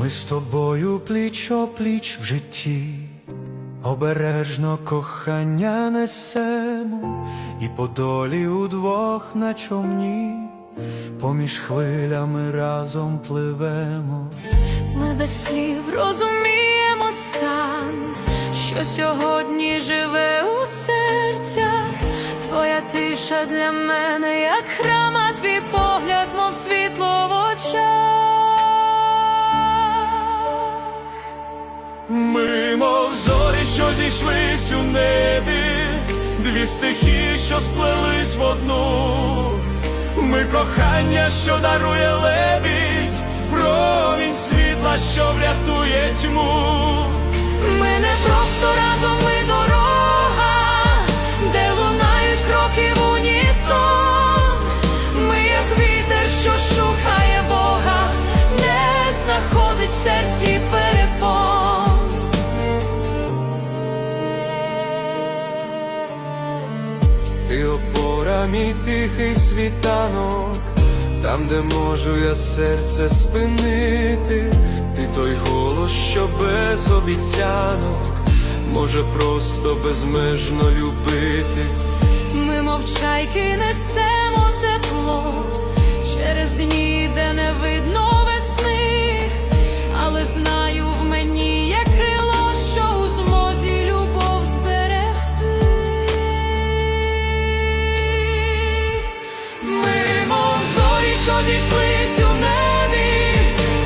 Ми з тобою пліч опліч в житті, обережно кохання несемо, і по долі удвох на човні, поміж хвилями разом пливемо. Ми без слів розуміємо стан, що сьогодні живе у серцях. Твоя тиша для мене, як храм, а твій погляд, мов світло Ми, мов зорі, що зійшлись у небі, дві стихії, що сплелись в одну. Ми кохання, що дарує лебідь, Ти опора, мій тихий світанок, там, де можу я серце спинити, ти той голос, що без обіцянок, може просто безмежно любити. Ми мовчайки несемо тепло через дні, де не видно що зійшлись у небі,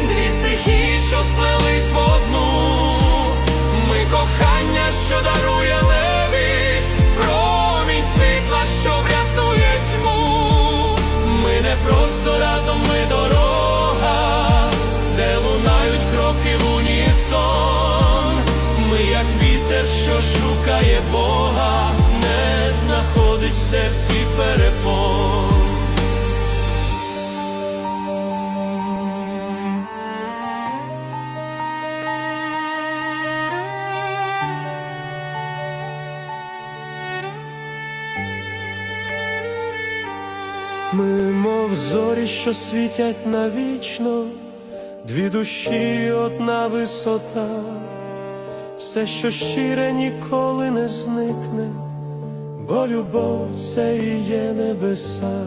дві стихії, що сплелись в одну. Ми кохання, що дарує левідь, промінь світла, що врятує тьму. Ми не просто разом, ми дорога, де лунають кроки в унісон. Ми як вітер, що шукає Бога, не знаходить в серці перепон. Ми, мов зорі, що світять навічно, дві душі, одна висота, все, що щире, ніколи не зникне, бо любов це і є небеса.